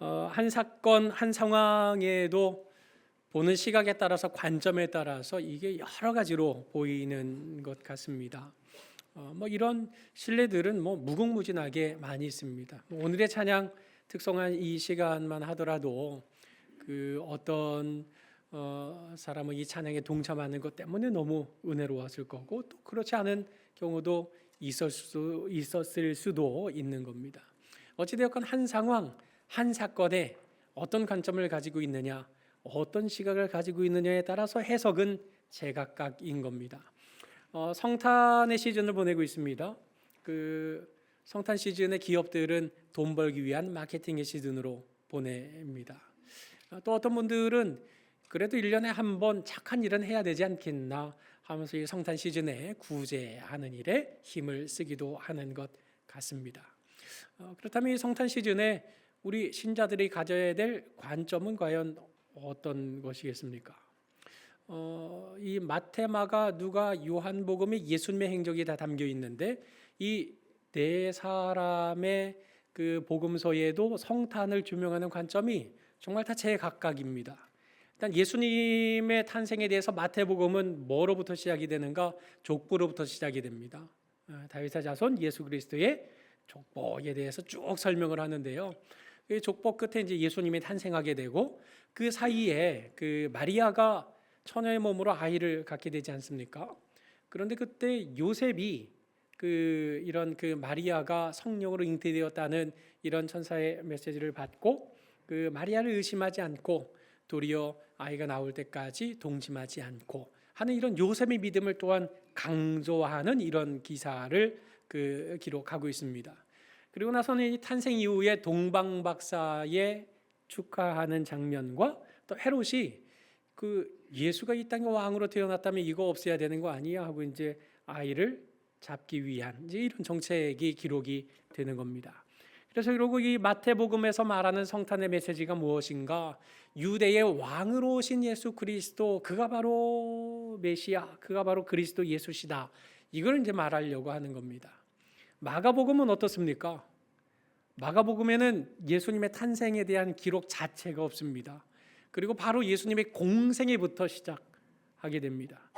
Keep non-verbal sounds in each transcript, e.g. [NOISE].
어, 한 사건 한 상황에도 보는 시각에 따라서 관점에 따라서 이게 여러 가지로 보이는 것 같습니다. 어, 뭐 이런 신뢰들은 뭐 무궁무진하게 많이 있습니다. 뭐 오늘의 찬양 특성한 이 시간만 하더라도 그 어떤 어, 사람은 이 찬양에 동참하는 것 때문에 너무 은혜로웠을 거고 또 그렇지 않은 경우도 있을 수 있었을 수도 있는 겁니다. 어찌되었건 한 상황, 한 사건에 어떤 관점을 가지고 있느냐, 어떤 시각을 가지고 있느냐에 따라서 해석은 제각각인 겁니다. 어, 성탄의 시즌을 보내고 있습니다. 그 성탄 시즌의 기업들은 돈 벌기 위한 마케팅의 시즌으로 보냅니다. 어, 또 어떤 분들은 그래도 1년에 한 번 착한 일은 해야 되지 않겠나 하면서 이 성탄 시즌에 구제하는 일에 힘을 쓰기도 하는 것 같습니다. 어, 그렇다면 이 성탄 시즌에 우리 신자들이 가져야 될 관점은 과연 어떤 것이겠습니까? 어, 이 마테마가 누가 요한복음에 예수님의 행적이 다 담겨 있는데 이 네 사람의 그 복음서에도 성탄을 조명하는 관점이 정말 다 제각각입니다. 일단 예수님의 탄생에 대해서 마태복음은 뭐로부터 시작이 되는가? 족보로부터 시작이 됩니다. 어, 다윗의 자손 예수 그리스도의 족보에 대해서 쭉 설명을 하는데요. 그 족보 끝에 이제 예수님이 탄생하게 되고 그 사이에 그 마리아가 처녀의 몸으로 아이를 갖게 되지 않습니까? 그런데 그때 요셉이 그 이런 그 마리아가 성령으로 잉태되었다는 이런 천사의 메시지를 받고 그 마리아를 의심하지 않고 도리어 아이가 나올 때까지 동침하지 않고 하는 이런 요셉의 믿음을 또한 강조하는 이런 기사를 그 기록하고 있습니다. 그리고 나서는 이 탄생 이후에 동방 박사의 축하하는 장면과 또 헤롯이 그 예수가 이 땅에 왕으로 태어났다면 이거 없애야 되는 거 아니야 하고 이제 아이를 잡기 위한 이제 이런 정책이 기록이 되는 겁니다. 그래서 그러고 이 마태복음에서 말하는 성탄의 메시지가 무엇인가? 유대의 왕으로 오신 예수 그리스도 그가 바로 메시아, 그가 바로 그리스도 예수시다. 이걸 이제 말하려고 하는 겁니다. 마가복음은 어떻습니까? 마가복음에는 예수님의 탄생에 대한 기록 자체가 없습니다. 그리고 바로 예수님의 공생애부터 시작하게 됩니다.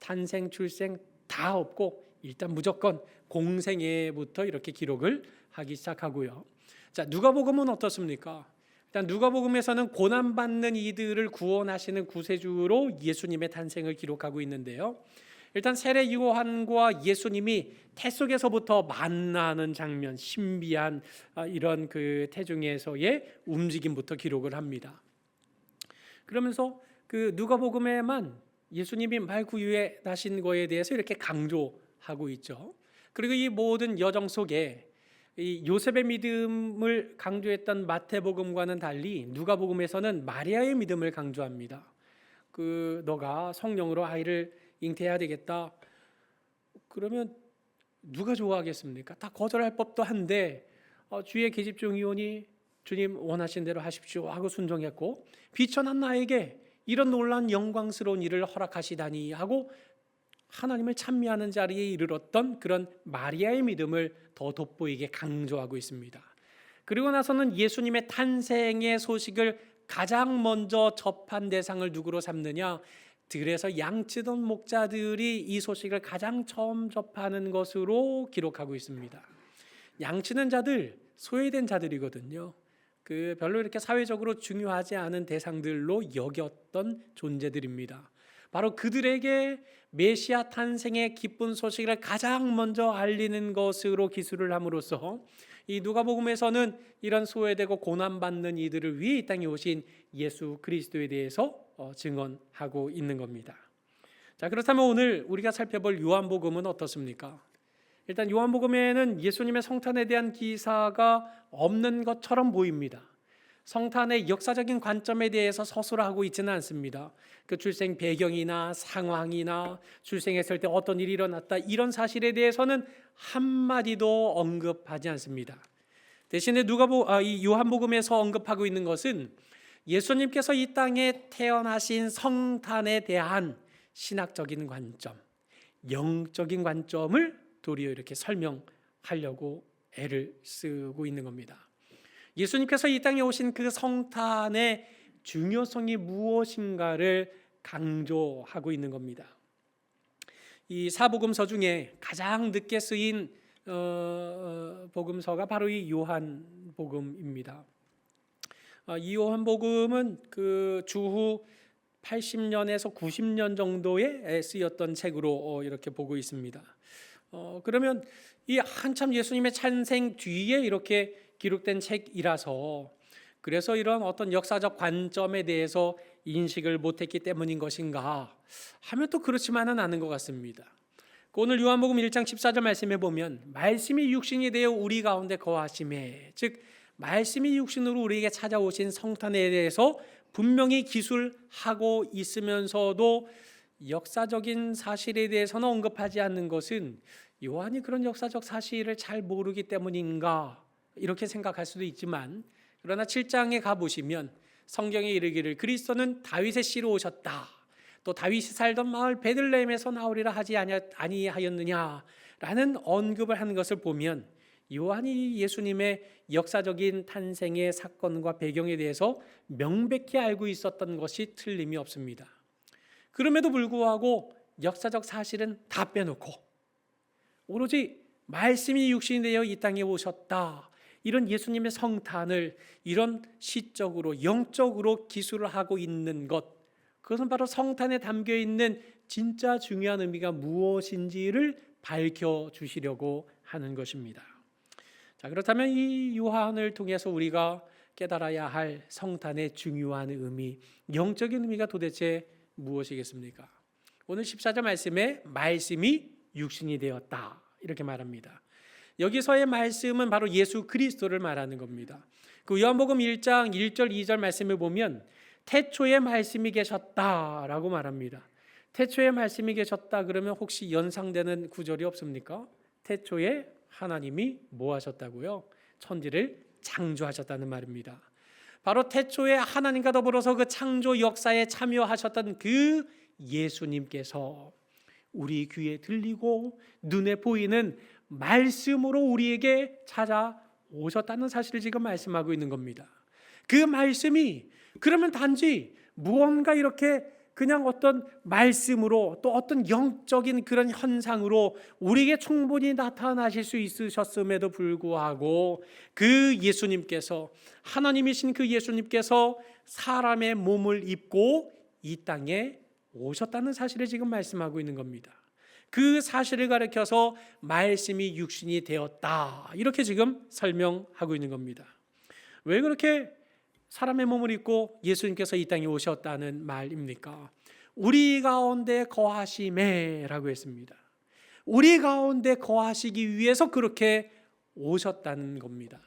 탄생, 출생 다 없고 일단 무조건 공생애부터 이렇게 기록을 하기 시작하고요. 자, 누가복음은 어떻습니까? 일단 누가복음에서는 고난 받는 이들을 구원하시는 구세주로 예수님의 탄생을 기록하고 있는데요. 일단 세례 요한과 예수님이 태 속에서부터 만나는 장면, 신비한 아, 이런 그 태중에서의 움직임부터 기록을 합니다. 그러면서 그 누가복음에만 예수님이 말구유에 나신 거에 대해서 이렇게 강조하고 있죠. 그리고 이 모든 여정 속에 이 요셉의 믿음을 강조했던 마태복음과는 달리 누가복음에서는 마리아의 믿음을 강조합니다. 그 너가 성령으로 아이를 잉태해야 되겠다. 그러면 누가 좋아하겠습니까? 다 거절할 법도 한데 어, 주의 계집 종이오니 주님 원하신 대로 하십시오 하고 순종했고 비천한 나에게 이런 놀란 영광스러운 일을 허락하시다니 하고 하나님을 찬미하는 자리에 이르렀던 그런 마리아의 믿음을 더 돋보이게 강조하고 있습니다. 그리고 나서는 예수님의 탄생의 소식을 가장 먼저 접한 대상을 누구로 삼느냐? 들에서 양치던 목자들이 이 소식을 가장 처음 접하는 것으로 기록하고 있습니다. 양치는 자들 소외된 자들이거든요. 그 별로 이렇게 사회적으로 중요하지 않은 대상들로 여겼던 존재들입니다. 바로 그들에게 메시아 탄생의 기쁜 소식을 가장 먼저 알리는 것으로 기술을 함으로써 이 누가복음에서는 이런 소외되고 고난받는 이들을 위해 이 땅에 오신 예수 그리스도에 대해서 어, 증언하고 있는 겁니다. 자 그렇다면 오늘 우리가 살펴볼 요한복음은 어떻습니까? 일단 요한복음에는 예수님의 성탄에 대한 기사가 없는 것처럼 보입니다. 성탄의 역사적인 관점에 대해서 서술하고 있지는 않습니다. 그 출생 배경이나 상황이나 출생했을 때 어떤 일이 일어났다 이런 사실에 대해서는 한 마디도 언급하지 않습니다. 대신에 누가 아, 이 요한복음에서 언급하고 있는 것은 예수님께서 이 땅에 태어나신 성탄에 대한 신학적인 관점, 영적인 관점을 도리어 이렇게 설명하려고 애를 쓰고 있는 겁니다. 예수님께서 이 땅에 오신 그 성탄의 중요성이 무엇인가를 강조하고 있는 겁니다. 이 사복음서 중에 가장 늦게 쓰인 어, 어, 복음서가 바로 이 요한 복음입니다. 어, 이 요한 복음은 그 주후 80년에서 90년 정도에 쓰였던 책으로 어, 이렇게 보고 있습니다. 어, 그러면 이 한참 예수님의 찬생 뒤에 이렇게 기록된 책이라서 그래서 이런 어떤 역사적 관점에 대해서 인식을 못했기 때문인 것인가 하면 또 그렇지만은 않은 것 같습니다. 그 오늘 요한복음 1장 14절 말씀에 보면 말씀이 육신이 되어 우리 가운데 거하심에 즉 말씀이 육신으로 우리에게 찾아오신 성탄에 대해서 분명히 기술하고 있으면서도 역사적인 사실에 대해서는 언급하지 않는 것은 요한이 그런 역사적 사실을 잘 모르기 때문인가 이렇게 생각할 수도 있지만 그러나 7장에 가 보시면 성경에 이르기를 그리스도는 다윗의 씨로 오셨다. 또 다윗이 살던 마을 베들레헴에서 나오리라 하지 아니하였느냐라는 언급을 하는 것을 보면 요한이 예수님의 역사적인 탄생의 사건과 배경에 대해서 명백히 알고 있었던 것이 틀림이 없습니다. 그럼에도 불구하고 역사적 사실은 다 빼놓고 오로지 말씀이 육신이 되어 이 땅에 오셨다. 이런 예수님의 성탄을 이런 시적으로 영적으로 기술을 하고 있는 것 그것은 바로 성탄에 담겨 있는 진짜 중요한 의미가 무엇인지를 밝혀 주시려고 하는 것입니다. 자, 그렇다면 이 요한을 통해서 우리가 깨달아야 할 성탄의 중요한 의미, 영적인 의미가 도대체 무엇이겠습니까? 오늘 14절 말씀에 말씀이 육신이 되었다. 이렇게 말합니다. 여기서의 말씀은 바로 예수 그리스도를 말하는 겁니다. 그 요한복음 1장 1절 2절 말씀을 보면 태초에 말씀이 계셨다라고 말합니다. 태초에 말씀이 계셨다 그러면 혹시 연상되는 구절이 없습니까? 태초에 하나님이 뭐 하셨다고요? 천지를 창조하셨다는 말입니다. 바로 태초에 하나님과 더불어서 그 창조 역사에 참여하셨던 그 예수님께서 우리 귀에 들리고 눈에 보이는 말씀으로 우리에게 찾아오셨다는 사실을 지금 말씀하고 있는 겁니다. 그 말씀이 그러면 단지 무언가 이렇게 그냥 어떤 말씀으로 또 어떤 영적인 그런 현상으로 우리에게 충분히 나타나실 수 있으셨음에도 불구하고 그 예수님께서 하나님이신 그 예수님께서 사람의 몸을 입고 이 땅에 오셨다는 사실을 지금 말씀하고 있는 겁니다. 그 사실을 가리켜서 말씀이 육신이 되었다. 이렇게 지금 설명하고 있는 겁니다. 왜 그렇게 사람의 몸을 입고 예수님께서 이 땅에 오셨다는 말입니까? 우리 가운데 거하심에라고 했습니다. 우리 가운데 거하시기 위해서 그렇게 오셨다는 겁니다.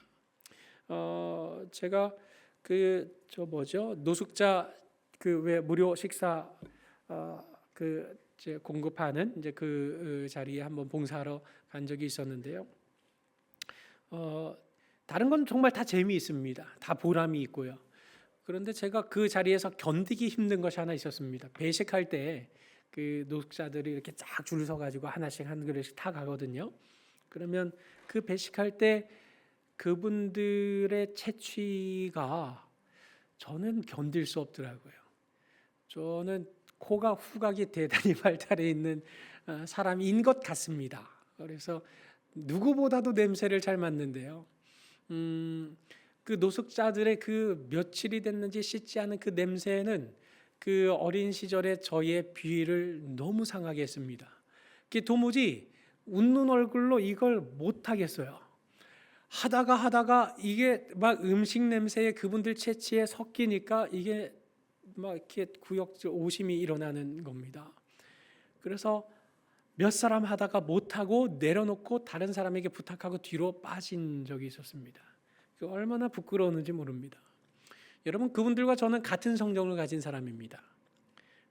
어, 제가 그 저 뭐죠 노숙자 그 왜 무료 식사 어, 그 이제 공급하는 이제 그 자리에 한번 봉사하러 간 적이 있었는데요. 어, 다른 건 정말 다 재미있습니다. 다 보람이 있고요. 그런데 제가 그 자리에서 견디기 힘든 것이 하나 있었습니다. 배식할 때 그 노숙자들이 이렇게 쫙 줄 서 가지고 하나씩 한 그릇씩 타 가거든요. 그러면 그 배식할 때 그분들의 채취가 저는 견딜 수 없더라고요. 저는 코가 후각이 대단히 [LAUGHS] 발달해 있는 어, 사람인 것 같습니다. 그래서 누구보다도 냄새를 잘 맡는데요. 음, 그 노숙자들의 그 며칠이 됐는지 씻지 않은 그 냄새는 그 어린 시절의 저의 비위를 너무 상하게 했습니다. 그 도무지 웃는 얼굴로 이걸 못 하겠어요. 하다가 하다가 이게 막 음식 냄새에 그분들 채취에 섞이니까 이게 막 이렇게 구역질 오심이 일어나는 겁니다. 그래서 몇 사람 하다가 못 하고 내려놓고 다른 사람에게 부탁하고 뒤로 빠진 적이 있었습니다. 그 얼마나 부끄러웠는지 모릅니다. 여러분 그분들과 저는 같은 성정을 가진 사람입니다.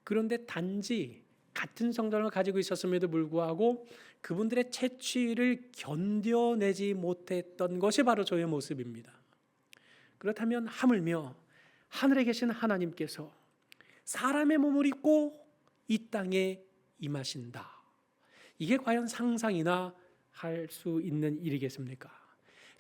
그런데 단지 같은 성정을 가지고 있었음에도 불구하고 그분들의 채취를 견뎌내지 못했던 것이 바로 저의 모습입니다. 그렇다면 하물며 하늘에 계신 하나님께서 사람의 몸을 입고 이 땅에 임하신다. 이게 과연 상상이나 할 수 있는 일이겠습니까?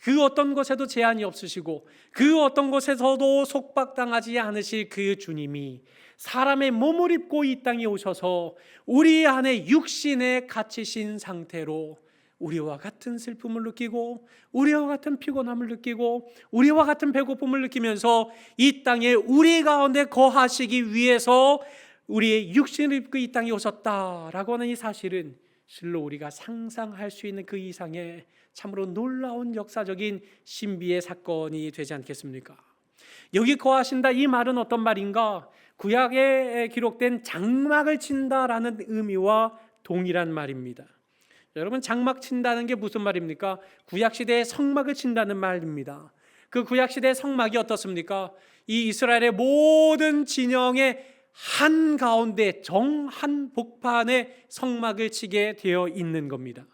그 어떤 것에도 제한이 없으시고 그 어떤 것에서도 속박당하지 않으실 그 주님이 사람의 몸을 입고 이 땅에 오셔서 우리 안에 육신에 갇히신 상태로 우리와 같은 슬픔을 느끼고 우리와 같은 피곤함을 느끼고 우리와 같은 배고픔을 느끼면서 이 땅에 우리 가운데 거하시기 위해서 우리의 육신을 입고 이 땅에 오셨다라고 하는 이 사실은 실로 우리가 상상할 수 있는 그 이상의 참으로 놀라운 역사적인 신비의 사건이 되지 않겠습니까? 여기 거하신다 이 말은 어떤 말인가? 구약에 기록된 장막을 친다라는 의미와 동일한 말입니다. 여러분 장막 친다는 게 무슨 말입니까? 구약 시대의 성막을 친다는 말입니다. 그 구약 시대의 성막이 어떻습니까? 이 이스라엘의 모든 진영의 한 가운데 정한 복판에 성막을 치게 되어 있는 겁니다.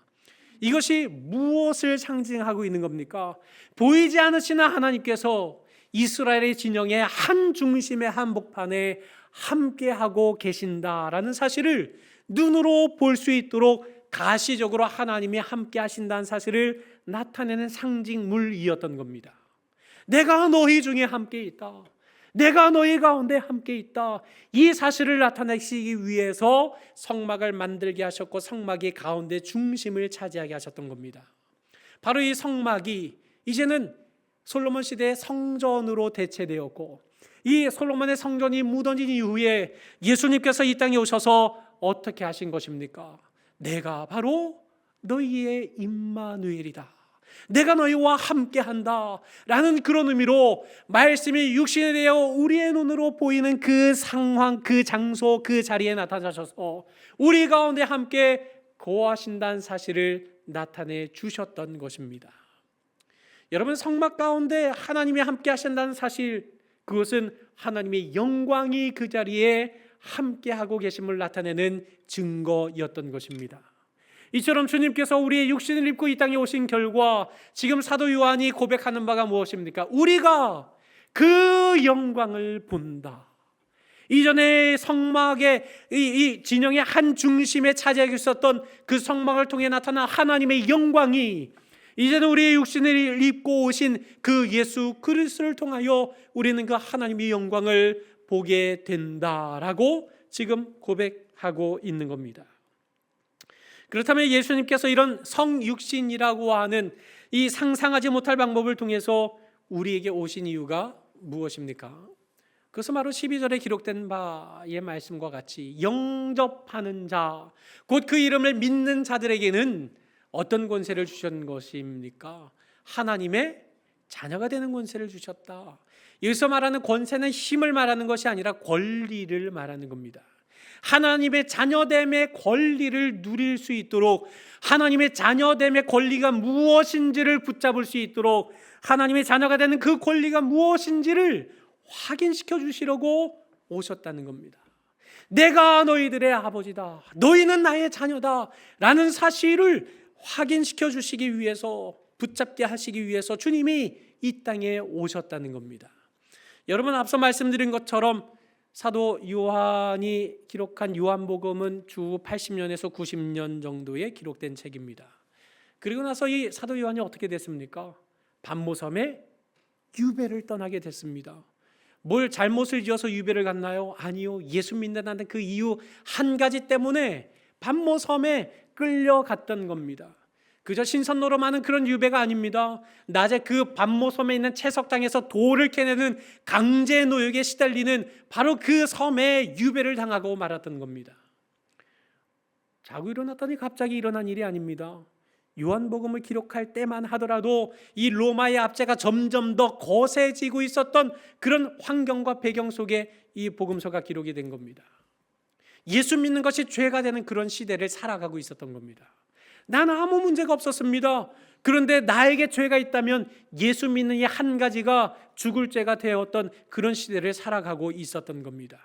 이것이 무엇을 상징하고 있는 겁니까? 보이지 않으시나 하나님께서 이스라엘의 진영의 한 중심의 한 복판에 함께하고 계신다라는 사실을 눈으로 볼 수 있도록 가시적으로 하나님이 함께 하신다는 사실을 나타내는 상징물이었던 겁니다. 내가 너희 중에 함께 있다. 내가 너희 가운데 함께 있다. 이 사실을 나타내시기 위해서 성막을 만들게 하셨고 성막이 가운데 중심을 차지하게 하셨던 겁니다. 바로 이 성막이 이제는 솔로몬 시대의 성전으로 대체되었고 이 솔로몬의 성전이 무너진 이후에 예수님께서 이 땅에 오셔서 어떻게 하신 것입니까? 내가 바로 너희의 임마누엘이다. 내가 너희와 함께 한다. 라는 그런 의미로 말씀이 육신에 되어 우리의 눈으로 보이는 그 상황, 그 장소, 그 자리에 나타나셔서 우리 가운데 함께 거하신다는 사실을 나타내 주셨던 것입니다. 여러분 성막 가운데 하나님이 함께 하신다는 사실 그것은 하나님의 영광이 그 자리에 함께 하고 계심을 나타내는 증거였던 것입니다. 이처럼 주님께서 우리의 육신을 입고 이 땅에 오신 결과 지금 사도 요한이 고백하는 바가 무엇입니까? 우리가 그 영광을 본다. 이전에 성막의 이, 이 진영의 한 중심에 차지하고 있었던 그 성막을 통해 나타난 하나님의 영광이 이제는 우리의 육신을 입고 오신 그 예수 그리스도를 통하여 우리는 그 하나님의 영광을 보게 된다라고 지금 고백하고 있는 겁니다. 그렇다면 예수님께서 이런 성육신이라고 하는 이 상상하지 못할 방법을 통해서 우리에게 오신 이유가 무엇입니까? 그것은 바로 12절에 기록된 바의 말씀과 같이 영접하는 자, 곧 그 이름을 믿는 자들에게는 어떤 권세를 주신 것입니까? 하나님의 자녀가 되는 권세를 주셨다. 여기서 말하는 권세는 힘을 말하는 것이 아니라 권리를 말하는 겁니다. 하나님의 자녀됨의 권리를 누릴 수 있도록 하나님의 자녀됨의 권리가 무엇인지를 붙잡을 수 있도록 하나님의 자녀가 되는 그 권리가 무엇인지를 확인시켜 주시려고 오셨다는 겁니다. 내가 너희들의 아버지다. 너희는 나의 자녀다. 라는 사실을 확인시켜 주시기 위해서 붙잡게 하시기 위해서 주님이 이 땅에 오셨다는 겁니다. 여러분 앞서 말씀드린 것처럼 사도 요한이 기록한 요한복음은 주 80년에서 90년 정도에 기록된 책입니다. 그리고 나서 이 사도 요한이 어떻게 됐습니까? 반모섬에 유배를 떠나게 됐습니다. 뭘 잘못을 지어서 유배를 갔나요? 아니요. 예수 믿는다는 그 이유 한 가지 때문에 반모섬에 끌려갔던 겁니다. 그저 신선노름하는 그런 유배가 아닙니다. 낮에 그 반모 섬에 있는 채석당에서 돌을 캐내는 강제 노역에 시달리는 바로 그 섬에 유배를 당하고 말았던 겁니다. 자고 일어났더니 갑자기 일어난 일이 아닙니다. 요한복음을 기록할 때만 하더라도 이 로마의 압제가 점점 더 거세지고 있었던 그런 환경과 배경 속에 이 복음서가 기록이 된 겁니다. 예수 믿는 것이 죄가 되는 그런 시대를 살아가고 있었던 겁니다. 나는 아무 문제가 없었습니다. 그런데 나에게 죄가 있다면 예수 믿는 이 한 가지가 죽을 죄가 되었던 그런 시대를 살아가고 있었던 겁니다.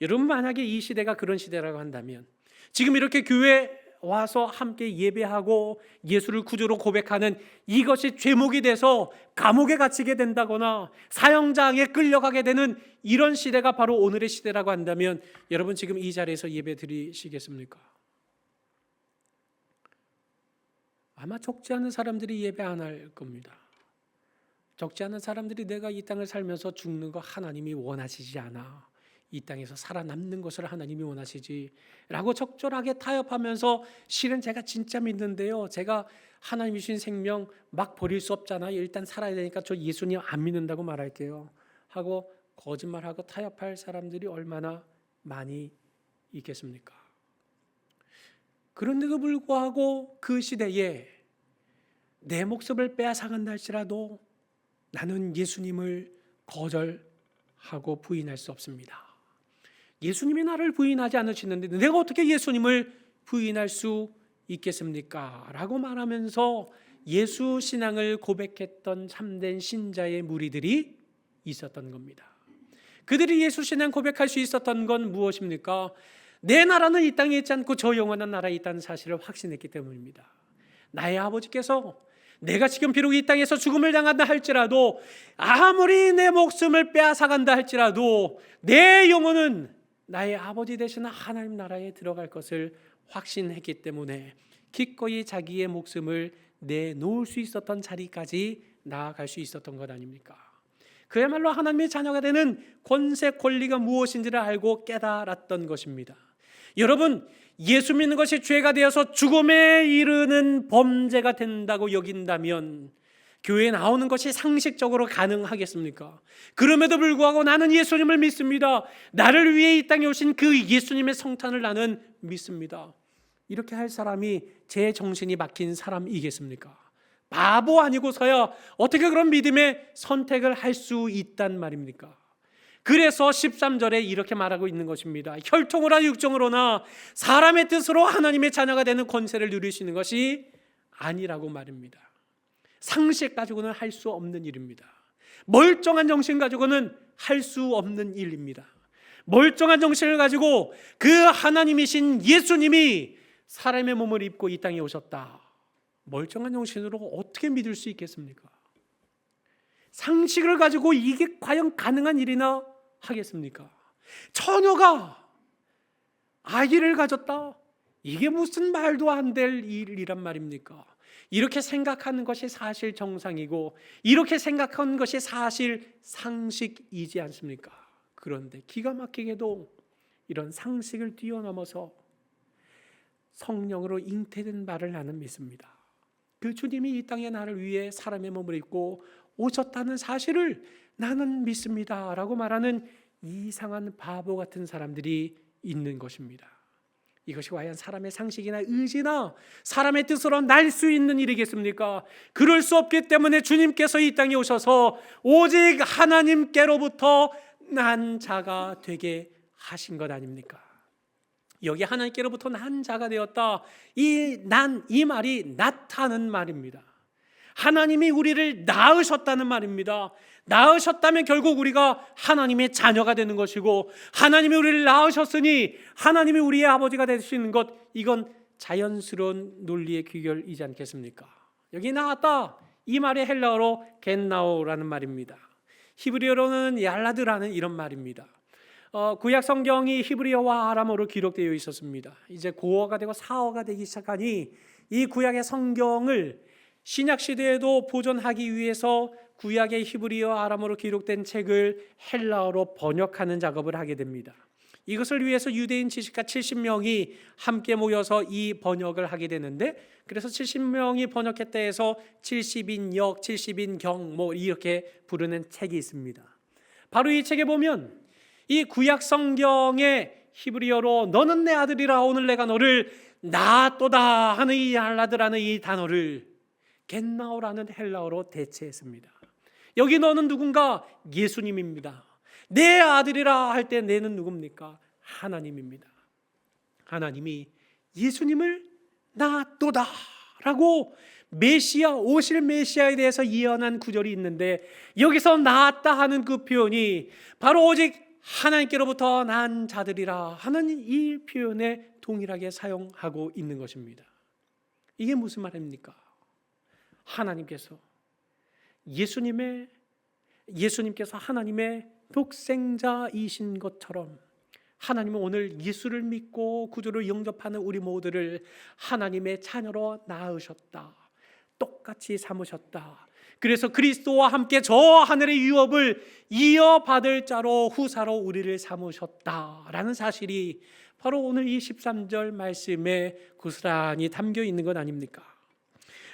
여러분 만약에 이 시대가 그런 시대라고 한다면 지금 이렇게 교회 와서 함께 예배하고 예수를 구주로 고백하는 이것이 죄목이 돼서 감옥에 갇히게 된다거나 사형장에 끌려가게 되는 이런 시대가 바로 오늘의 시대라고 한다면 여러분 지금 이 자리에서 예배 드리시겠습니까? 아마 적지 않은 사람들이 예배 안 할 겁니다. 적지 않은 사람들이 내가 이 땅을 살면서 죽는 거 하나님이 원하시지 않아. 이 땅에서 살아남는 것을 하나님이 원하시지 라고 적절하게 타협하면서 실은 제가 진짜 믿는데요. 제가 하나님 주신 생명 막 버릴 수 없잖아요. 일단 살아야 되니까 저 예수님 안 믿는다고 말할게요. 하고 거짓말하고 타협할 사람들이 얼마나 많이 있겠습니까? 그런데도 불구하고 그 시대에 내 목숨을 빼앗아간다 할지라도 나는 예수님을 거절하고 부인할 수 없습니다. 예수님이 나를 부인하지 않으시는데 내가 어떻게 예수님을 부인할 수 있겠습니까? 라고 말하면서 예수 신앙을 고백했던 참된 신자의 무리들이 있었던 겁니다. 그들이 예수 신앙 고백할 수 있었던 건 무엇입니까? 내 나라는 이 땅에 있지 않고 저 영원한 나라에 있다는 사실을 확신했기 때문입니다. 나의 아버지께서 내가 지금 비록 이 땅에서 죽음을 당한다 할지라도 아무리 내 목숨을 빼앗아간다 할지라도 내 영혼은 나의 아버지 되시는 하나님 나라에 들어갈 것을 확신했기 때문에 기꺼이 자기의 목숨을 내놓을 수 있었던 자리까지 나아갈 수 있었던 것 아닙니까? 그야말로 하나님의 자녀가 되는 권세 권리가 무엇인지를 알고 깨달았던 것입니다. 여러분, 예수 믿는 것이 죄가 되어서 죽음에 이르는 범죄가 된다고 여긴다면 교회에 나오는 것이 상식적으로 가능하겠습니까? 그럼에도 불구하고 나는 예수님을 믿습니다. 나를 위해 이 땅에 오신 그 예수님의 성탄을 나는 믿습니다. 이렇게 할 사람이 제 정신이 막힌 사람이겠습니까? 바보 아니고서야 어떻게 그런 믿음의 선택을 할 수 있단 말입니까? 그래서 13절에 이렇게 말하고 있는 것입니다. 혈통으로나 육정으로나 사람의 뜻으로 하나님의 자녀가 되는 권세를 있는 것이 아니라고 말입니다. 상식 가지고는 할 수 없는 일입니다. 멀쩡한 정신 가지고는 할 수 없는 일입니다. 멀쩡한 정신을 가지고 그 하나님이신 예수님이 사람의 몸을 입고 이 땅에 오셨다. 멀쩡한 정신으로 어떻게 믿을 수 있겠습니까? 상식을 가지고 이게 과연 가능한 일이나 하겠습니까? 처녀가 아기를 가졌다. 이게 무슨 말도 안 될 일이란 말입니까? 이렇게 생각하는 것이 사실 정상이고 이렇게 생각하는 것이 사실 상식이지 않습니까? 그런데 기가 막히게도 이런 상식을 뛰어넘어서 성령으로 잉태된 말을 나는 믿습니다. 그 주님이 이 땅에 나를 위해 사람의 몸을 입고 오셨다는 사실을 나는 믿습니다 라고 말하는 이상한 바보 같은 사람들이 있는 것입니다. 이것이 과연 사람의 상식이나 의지나 사람의 뜻으로 날 수 있는 일이겠습니까? 그럴 수 없기 때문에 주님께서 이 땅에 오셔서 오직 하나님께로부터 난 자가 되게 하신 것 아닙니까? 여기 하나님께로부터 난 자가 되었다. 이 난 이 말이 나타는 말입니다. 하나님이 우리를 낳으셨다는 말입니다. 낳으셨다면 결국 우리가 하나님의 자녀가 되는 것이고 하나님이 우리를 낳으셨으니 하나님이 우리의 아버지가 될 수 있는 것 이건 자연스러운 논리의 귀결이지 않겠습니까? 여기 나왔다. 이 말이 헬라어로 겐나오라는 말입니다. 히브리어로는 얄라드라는 이런 말입니다. 어, 구약 성경이 히브리어와 아람어로 기록되어 있었습니다. 이제 고어가 되고 사어가 되기 시작하니 이 구약의 성경을 신약 시대에도 보존하기 위해서 구약의 히브리어 아람어로 기록된 책을 헬라어로 번역하는 작업을 하게 됩니다. 이것을 위해서 유대인 지식가 70명이 함께 모여서 이 번역을 하게 되는데 그래서 70명이 번역했다 해서 70인 역, 70인 경 뭐 이렇게 부르는 책이 있습니다. 바로 이 책에 보면 이 구약 성경의 히브리어로 너는 내 아들이라 오늘 내가 너를 낳았도다 하는 이 할라드라는 이 단어를 겐나오라는 헬라어로 대체했습니다. 여기 너는 누군가 예수님입니다. 내 아들이라 할 때 내는 누굽니까? 하나님입니다. 하나님이 예수님을 낳았도다라고 메시아 오실 메시아에 대해서 예언한 구절이 있는데 여기서 낳았다 하는 그 표현이 바로 오직 하나님께로부터 난 자들이라 하는 이 표현에 동일하게 사용하고 있는 것입니다. 이게 무슨 말입니까? 하나님께서 예수님의 예수님께서 하나님의 독생자이신 것처럼 하나님은 오늘 예수를 믿고 구주를 영접하는 우리 모두를 하나님의 자녀로 낳으셨다. 똑같이 삼으셨다. 그래서 그리스도와 함께 저 하늘의 유업을 이어받을 자로 후사로 우리를 삼으셨다라는 사실이 바로 오늘 이 13절 말씀에 고스란히 담겨 있는 것 아닙니까?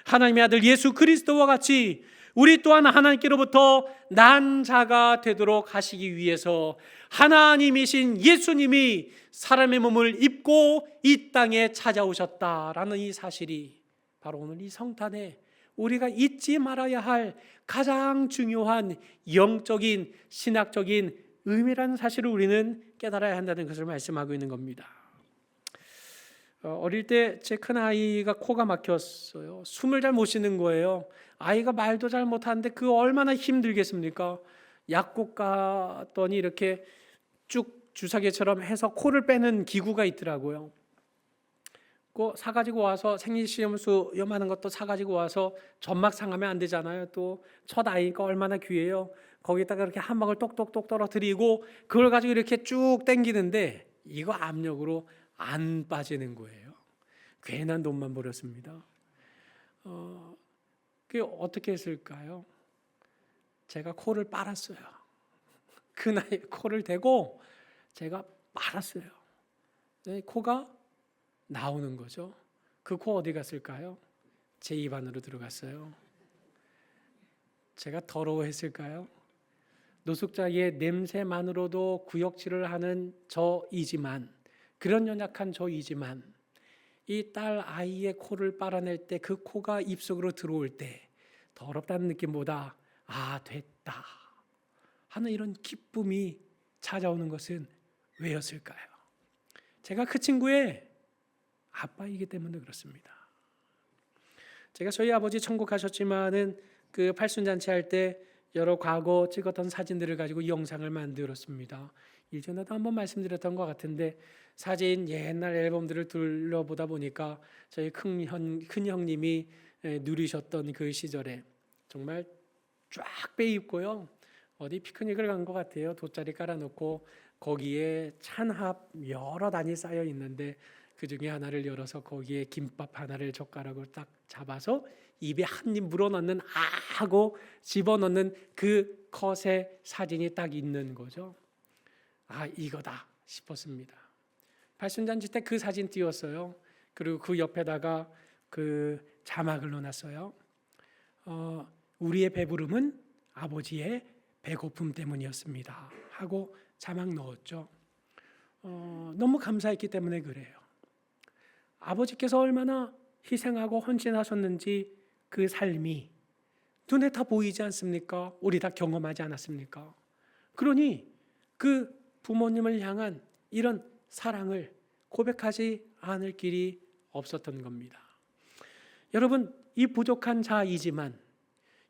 하나님의 아들 예수 그리스도와 같이 우리 또한 하나님께로부터 난 자가 되도록 하시기 위해서 하나님이신 예수님이 사람의 몸을 입고 이 땅에 찾아오셨다라는 이 사실이 바로 오늘 이 성탄에 우리가 잊지 말아야 할 가장 중요한 영적인 신학적인 의미라는 사실을 우리는 깨달아야 한다는 것을 말씀하고 있는 겁니다. 어, 어릴 때 제 큰 아이가 코가 막혔어요. 숨을 잘 못 쉬는 거예요. 아이가 말도 잘 못하는데 그 얼마나 힘들겠습니까? 약국 갔더니 이렇게 쭉 주사기처럼 해서 코를 빼는 기구가 있더라고요. 그 사가지고 와서 생리시험수 염하는 것도 사가지고 와서 점막 상하면 안 되잖아요. 또 첫 아이가 얼마나 귀해요. 거기다가 이렇게 한 방울 똑똑똑 떨어뜨리고 그걸 가지고 이렇게 쭉 당기는데 이거 압력으로 안 빠지는 거예요. 괜한 돈만 버렸습니다. 어, 그 어떻게 했을까요? 제가 코를 빨았어요. [LAUGHS] 그 나이 코를 대고 제가 빨았어요. 네, 코가 나오는 거죠. 그 코 어디 갔을까요? 제 입 안으로 들어갔어요. 제가 더러워했을까요? 노숙자의 냄새만으로도 구역질을 하는 저이지만 그런 연약한 저이지만 이 딸 아이의 코를 빨아낼 때 그 코가 입속으로 들어올 때 더럽다는 느낌보다 아 됐다 하는 이런 기쁨이 찾아오는 것은 왜였을까요? 제가 그 친구의 아빠이기 때문에 그렇습니다. 제가 저희 아버지 천국 가셨지만은 그 팔순잔치 할 때 여러 과거 찍었던 사진들을 가지고 영상을 만들었습니다. 일전에도 한번 말씀드렸던 것 같은데 사진 옛날 앨범들을 둘러보다 보니까 저희 큰형 큰 형님이 에, 누리셨던 그 시절에 정말 쫙 빼입고요. 어디 피크닉을 간 것 같아요. 돗자리 깔아놓고 거기에 찬합 여러 단이 쌓여 있는데 그 중에 하나를 열어서 거기에 김밥 하나를 젓가락으로 딱 잡아서 입에 한 입 물어넣는 아 하고 집어넣는 그 컷의 사진이 딱 있는 거죠. 아 이거다 싶었습니다. 발순잔치 때 그 사진 띄웠어요. 그리고 그 옆에다가 그 자막을 넣어놨어요. 어, 우리의 배부름은 아버지의 배고픔 때문이었습니다. 하고 자막 넣었죠. 어, 너무 감사했기 때문에 그래요. 아버지께서 얼마나 희생하고 헌신하셨는지 그 삶이 눈에 다 보이지 않습니까? 우리 다 경험하지 않았습니까? 그러니 그 부모님을 향한 이런 사랑을 고백하지 않을 길이 없었던 겁니다. 여러분, 이 부족한 자이지만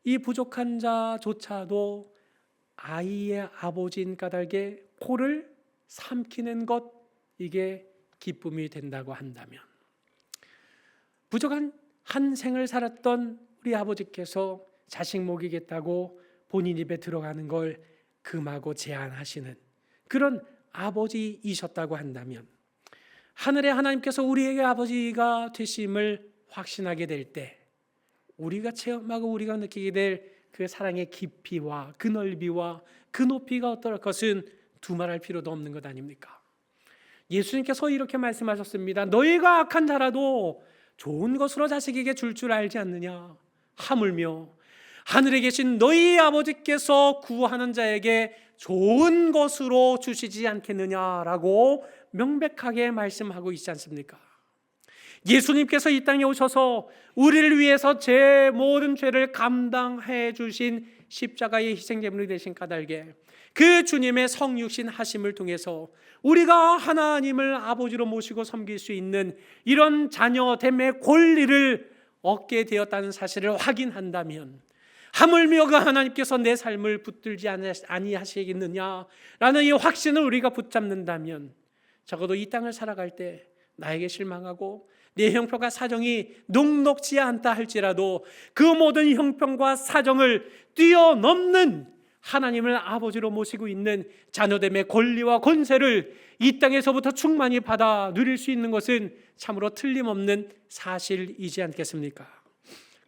이 부족한 자조차도 아이의 아버지인 까닭에 코를 삼키는 것 이게 기쁨이 된다고 한다면 부족한 한 생을 살았던 우리 아버지께서 자식 먹이겠다고 본인 입에 들어가는 걸 금하고 제한하시는 그런 아버지이셨다고 한다면 하늘의 하나님께서 우리에게 아버지가 되심을 확신하게 될 때 우리가 체험하고 우리가 느끼게 될 그 사랑의 깊이와 그 넓이와 그 높이가 어떨 것은 두말할 필요도 없는 것 아닙니까? 예수님께서 이렇게 말씀하셨습니다. 너희가 악한 자라도 좋은 것으로 자식에게 줄줄 알지 않느냐? 하물며 하늘에 계신 너희 아버지께서 구하는 자에게 좋은 것으로 주시지 않겠느냐라고 명백하게 말씀하고 있지 않습니까? 예수님께서 이 땅에 오셔서 우리를 위해서 제 모든 죄를 감당해 주신 십자가의 희생 제물이 되신 까닭에 그 주님의 성육신 하심을 통해서 우리가 하나님을 아버지로 모시고 섬길 수 있는 이런 자녀됨의 권리를 얻게 되었다는 사실을 확인한다면 하물며 그 하나님께서 내 삶을 붙들지 아니하시겠느냐라는 이 확신을 우리가 붙잡는다면 적어도 이 땅을 살아갈 때 나에게 실망하고 내 형편과 사정이 녹록지 않다 할지라도 그 모든 형편과 사정을 뛰어넘는 하나님을 아버지로 모시고 있는 자녀됨의 권리와 권세를 이 땅에서부터 충만히 받아 누릴 수 있는 것은 참으로 틀림없는 사실이지 않겠습니까?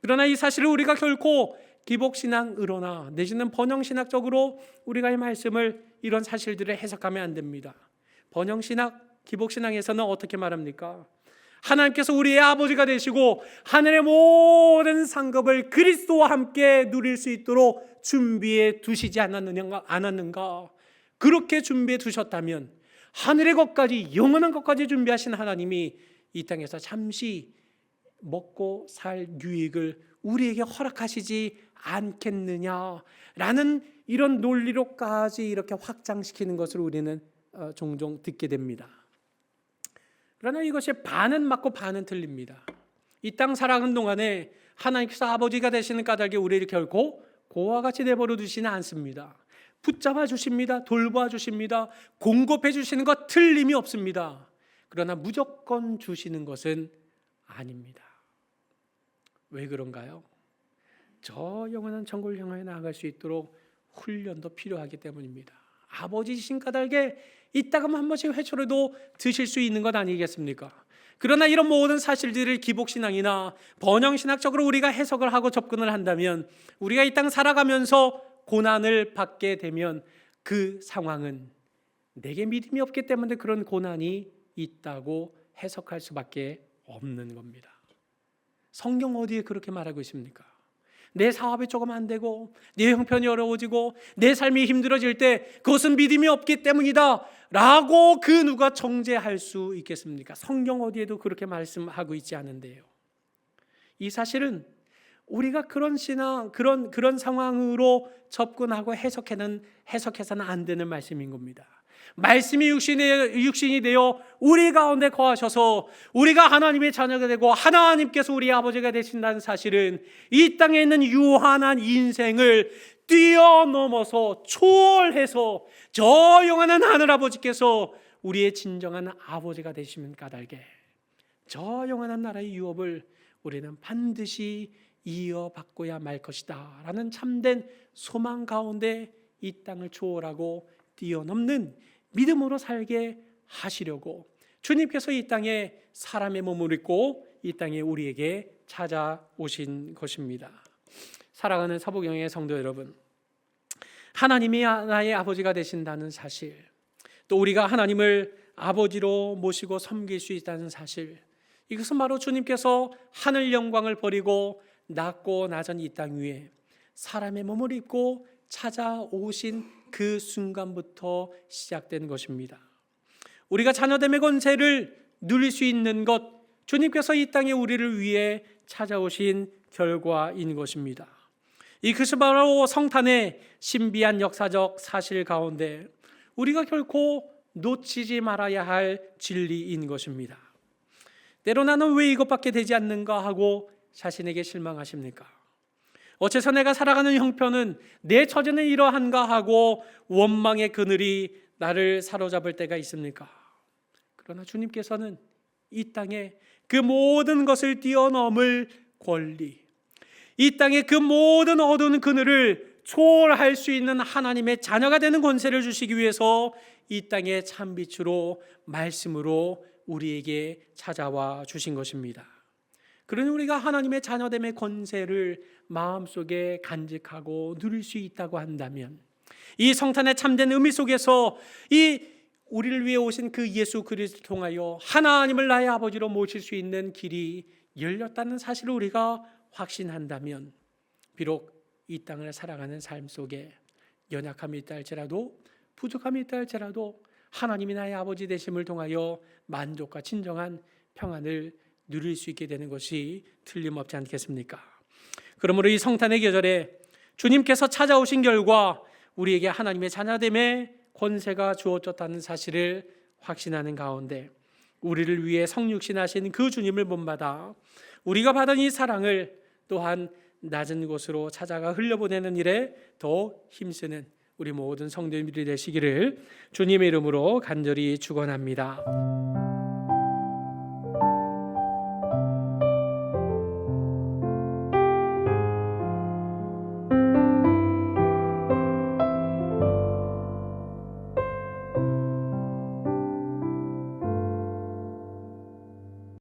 그러나 이 사실을 우리가 결코 기복신앙으로나 내지는 번영신학적으로 우리가 이 말씀을 이런 사실들을 해석하면 안 됩니다. 번영신학, 기복신앙에서는 어떻게 말합니까? 하나님께서 우리의 아버지가 되시고 하늘의 모든 상급을 그리스도와 함께 누릴 수 있도록 준비해 두시지 않았느냐, 않았는가? 그렇게 준비해 두셨다면 하늘의 것까지 영원한 것까지 준비하신 하나님이 이 땅에서 잠시 먹고 살 유익을 우리에게 허락하시지 않겠느냐라는 이런 논리로까지 이렇게 확장시키는 것을 우리는 어, 종종 듣게 됩니다. 그러나 이것이 반은 맞고 반은 틀립니다. 이 땅 살아가는 동안에 하나님께서 아버지가 되시는 까닭에 우리를 결코 고와 같이 내버려 두시는 않습니다. 붙잡아 주십니다. 돌봐 주십니다. 공급해 주시는 것 틀림이 없습니다. 그러나 무조건 주시는 것은 아닙니다. 왜 그런가요? 저 영원한 천국을 향하여 나아갈 수 있도록 훈련도 필요하기 때문입니다. 아버지신 까닭에 이따금 한 번씩 회초리도 드실 수 있는 것 아니겠습니까? 그러나 이런 모든 사실들을 기복신앙이나 번영신학적으로 우리가 해석을 하고 접근을 한다면 우리가 이 땅 살아가면서 고난을 받게 되면 그 상황은 내게 믿음이 없기 때문에 그런 고난이 있다고 해석할 수밖에 없는 겁니다. 성경 어디에 그렇게 말하고 있습니까? 내 사업이 조금 안 되고 내 형편이 어려워지고 내 삶이 힘들어질 때 그것은 믿음이 없기 때문이다 라고 그 누가 정죄할 수 있겠습니까? 성경 어디에도 그렇게 말씀하고 있지 않은데요. 이 사실은 우리가 그런 신앙 그런 그런 상황으로 접근하고 해석해는 해석해서는 안 되는 말씀인 겁니다. 말씀이 육신이, 되어 우리 가운데 거하셔서 우리가 하나님의 자녀가 되고 하나님께서 우리 아버지가 되신다는 사실은 이 땅에 있는 유한한 인생을 뛰어넘어서 초월해서 저 영원한 하늘 아버지께서 우리의 진정한 아버지가 되시면 까닭에 저 영원한 나라의 유업을 우리는 반드시 이어받고야 말 것이다 라는 참된 소망 가운데 이 땅을 초월하고 뛰어넘는 믿음으로 살게 하시려고 주님께서 이 땅에 사람의 몸을 입고 이 땅에 우리에게 찾아오신 것입니다. 살아가는 사부경의 성도 여러분, 하나님이 나의 아버지가 되신다는 사실, 또 우리가 하나님을 아버지로 모시고 섬길 수 있다는 사실, 이것은 바로 주님께서 하늘 영광을 버리고 낮고 낮은 이 땅 위에 사람의 몸을 입고 찾아오신 그 순간부터 시작된 것입니다. 우리가 자녀됨의 권세를 누릴 수 있는 것, 주님께서 이 땅에 우리를 위해 찾아오신 결과인 것입니다. 이것이 바로 성탄의 신비한 역사적 사실 가운데 우리가 결코 놓치지 말아야 할 진리인 것입니다. 때로 나는 왜 이것밖에 되지 않는가 하고 자신에게 실망하십니까? 어째서 내가 살아가는 형편은 내 처지는 이러한가 하고 원망의 그늘이 나를 사로잡을 때가 있습니까? 그러나 주님께서는 이 땅에 그 모든 것을 뛰어넘을 권리, 이 땅의 그 모든 어두운 그늘을 초월할 수 있는 하나님의 자녀가 되는 권세를 주시기 위해서 이 땅의 참빛으로 말씀으로 우리에게 찾아와 주신 것입니다. 그러니 우리가 하나님의 자녀됨의 권세를 마음속에 간직하고 누릴 수 있다고 한다면 이 성탄의 참된 의미 속에서 이 우리를 위해 오신 그 예수 그리스도 통하여 하나님을 나의 아버지로 모실 수 있는 길이 열렸다는 사실을 우리가 확신한다면 비록 이 땅을 살아가는 삶 속에 연약함이 있다 할지라도 부족함이 있다 할지라도 하나님이 나의 아버지 되심을 통하여 만족과 진정한 평안을 누릴 수 있게 되는 것이 틀림없지 않겠습니까? 그러므로 이 성탄의 계절에 주님께서 찾아오신 결과 우리에게 하나님의 자녀됨의 권세가 주어졌다는 사실을 확신하는 가운데 우리를 위해 성육신하신 그 주님을 본받아 우리가 받은 이 사랑을 또한 낮은 곳으로 찾아가 흘려보내는 일에 더 힘쓰는 우리 모든 성도님들이 되시기를 주님의 이름으로 간절히 축원합니다.